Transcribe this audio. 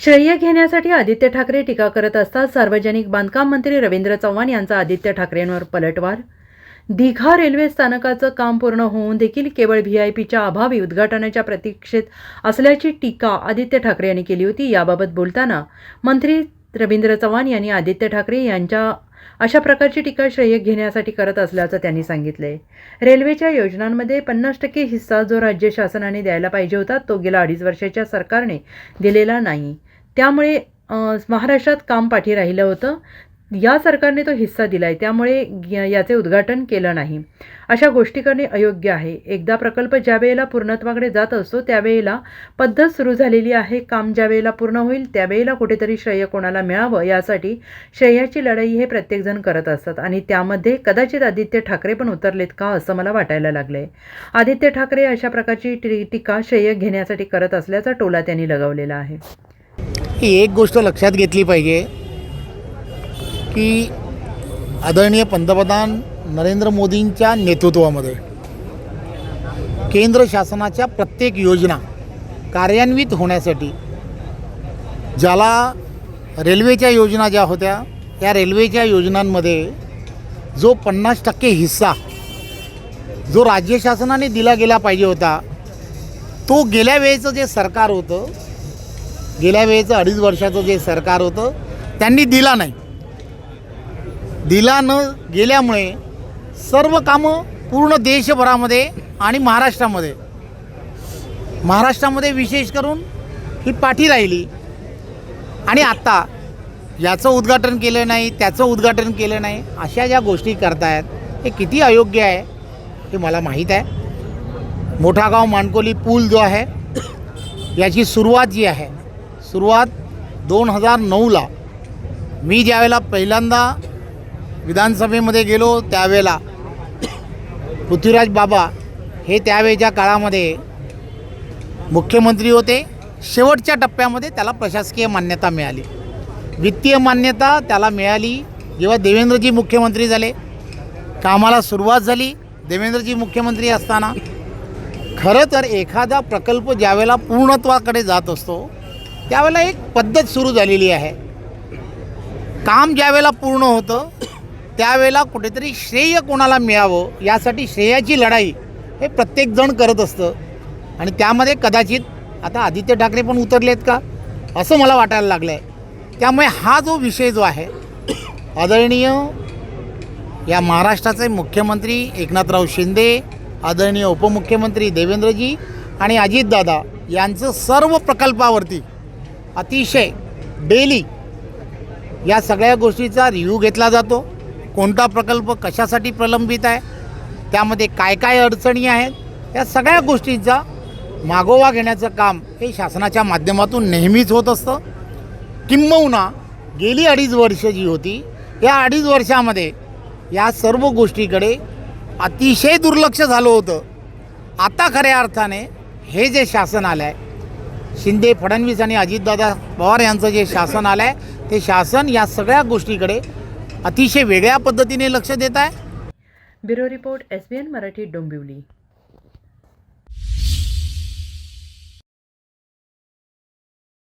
श्रेय घेण्यासाठी आदित्य ठाकरे टीका करत असतात सार्वजनिक बांधकाम मंत्री रवींद्र चव्हाण यांचा आदित्य ठाकरेंवर पलटवार. दिघा रेल्वे स्थानकाचं काम पूर्ण होऊन देखील केवळ व्ही आय पीच्या अभावी उद्घाटनाच्या प्रतीक्षेत असल्याची टीका आदित्य ठाकरे यांनी केली होती. याबाबत बोलताना मंत्री रवींद्र चव्हाण यांनी आदित्य ठाकरे यांच्या अशा प्रकारची टीका श्रेय घेण्यासाठी करत असल्याचं त्यांनी सांगितले रेल्वेच्या योजनांमध्ये पन्नास टक्के हिस्सा जो राज्य शासनाने द्यायला पाहिजे होता तो गेल्या अडीच वर्षाच्या सरकारने दिलेला नाही. त्यामुळे महाराष्ट्रात काम पाठी राहिलं होतं. या सरकारने तो हिस्सा दिला आहे त्यामुळे याचे उद्घाटन केलं नाही. अशा गोष्टी करणे अयोग्य आहे. एकदा प्रकल्प ज्यावेळेला पूर्णत्वाकडे जात असतो त्यावेळेला पद्धत सुरू झालेली आहे. काम ज्या वेळेला पूर्ण होईल त्यावेळेला कुठेतरी श्रेय कोणाला मिळावं यासाठी श्रेयाची लढाई हे प्रत्येकजण करत असतात. आणि त्यामध्ये कदाचित आदित्य ठाकरे पण उतरलेत का असं मला वाटायला लागलंय. आदित्य ठाकरे अशा प्रकारची टी- टीका श्रेय घेण्यासाठी करत असल्याचा टोला त्यांनी लगावलेला आहे. ही एक गोष्ट लक्षात घेतली पाहिजे की आदरणीय पंतप्रधान नरेंद्र मोदींच्या नेतृत्वामध्ये केंद्र शासनाच्या प्रत्येक योजना कार्यान्वित होण्यासाठी ज्याला रेल्वेच्या योजना ज्या होत्या त्या रेल्वेच्या योजनांमध्ये जो पन्नास टक्के हिस्सा जो राज्य शासनाने दिला गेला पाहिजे होता तो गेल्या वेळेचं जे सरकार होतं गेल्या वेळेचं अडीच वर्षाचं जे सरकार होतं त्यांनी दिला नाही. दिला न गेल्यामुळे सर्व कामं पूर्ण देशभरामध्ये आणि महाराष्ट्रामध्ये. महाराष्ट्रामध्ये विशेष करून ही पाठी राहिली. आणि आत्ता याचं उद्घाटन केलं नाही त्याचं उद्घाटन केलं नाही अशा ज्या गोष्टी करतायत हे किती अयोग्य आहे हे मला माहीत आहे. मोठा गाव माणकोली पूल जो आहे याची सुरुवात जी आहे सुरुवात दोन हजार नऊला. मी ज्यावेळेला पहिल्यांदा विधानसभेमध्ये गेलो त्यावेळेला पृथ्वीराज बाबा हे त्यावेळेच्या काळामध्ये मुख्यमंत्री होते. शेवटच्या टप्प्यामध्ये त्याला प्रशासकीय मान्यता मिळाली. वित्तीय मान्यता त्याला मिळाली. जेव्हा देवेंद्रजी मुख्यमंत्री झाले कामाला सुरुवात झाली देवेंद्रजी मुख्यमंत्री असताना. खरं तर एखादा प्रकल्प ज्यावेळेला पूर्णत्वाकडे जात असतो त्यावेळेला एक पद्धत सुरू झालेली आहे. काम ज्यावेळेला पूर्ण होतं त्यावेळेला कुठेतरी श्रेय कोणाला मिळावं यासाठी श्रेयाची लढाई हे प्रत्येकजण करत असतं. आणि त्यामध्ये कदाचित आता आदित्य ठाकरे पण उतरलेत का? असं मला वाटायला लागलं आहे त्यामुळे हा जो विषय जो आहे आदरणीय या महाराष्ट्राचे मुख्यमंत्री एकनाथराव शिंदे आदरणीय उपमुख्यमंत्री देवेंद्रजी आणि अजितदादा यांचं सर्व प्रकल्पावरती अतिशय डेली या सगळ्या गोष्टीचा रिव्ह्यू घेतला जातो. कोणता प्रकल्प कशासाठी प्रलंबित आहे? त्यामध्ये काय काय अडचणी आहेत? या सगळ्या गोष्टींचा मागोवा घेण्याचं काम हे शासनाच्या माध्यमातून नेहमीच होत असतं. किंबहुना गेली अडीच वर्ष जी होती या अडीच वर्षामध्ये या सर्व गोष्टीकडे अतिशय दुर्लक्ष झालं होतं. आता खऱ्या अर्थाने हे जे शासन आलं आहे शिंदे फडणवीस आणि अजितदादा पवार यांचं जे शासन आलं आहे ते शासन या सगळ्या गोष्टीकडे अतिशय वेगळ्या पद्धतीने लक्ष देत आहे. Bureau report S B N Marathi Dombivli.